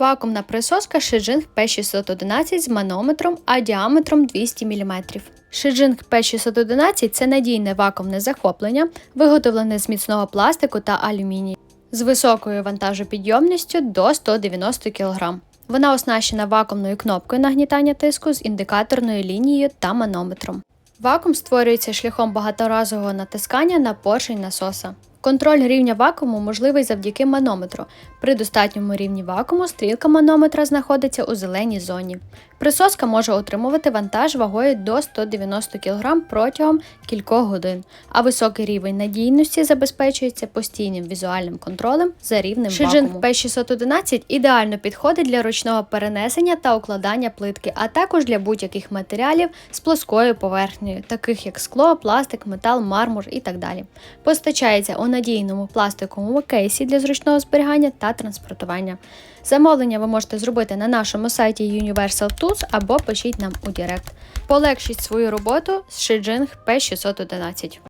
Вакуумна присоска Shijing P611 з манометром, а діаметром 200 мм. Shijing P611 це надійне вакуумне захоплення, виготовлене з міцного пластику та алюмінію, з високою вантажопідйомністю до 190 кг. Вона оснащена вакуумною кнопкою нагнітання тиску з індикаторною лінією та манометром. Вакуум створюється шляхом багаторазового натискання на поршень насоса. Контроль рівня вакууму можливий завдяки манометру. При достатньому рівні вакууму стрілка манометра знаходиться у зеленій зоні. Присоска може отримувати вантаж вагою до 190 кг протягом кількох годин, а високий рівень надійності забезпечується постійним візуальним контролем за рівнем Shijing вакууму. P611 ідеально підходить для ручного перенесення та укладання плитки, а також для будь-яких матеріалів з плоскою поверхнею, таких як скло, пластик, метал, мармур і так далі. Постачається у надійному пластиковому кейсі для зручного зберігання та транспортування. Замовлення ви можете зробити на нашому сайті Universal Tools або пишіть нам у Директ. Полегшіть свою роботу з Shijing P611.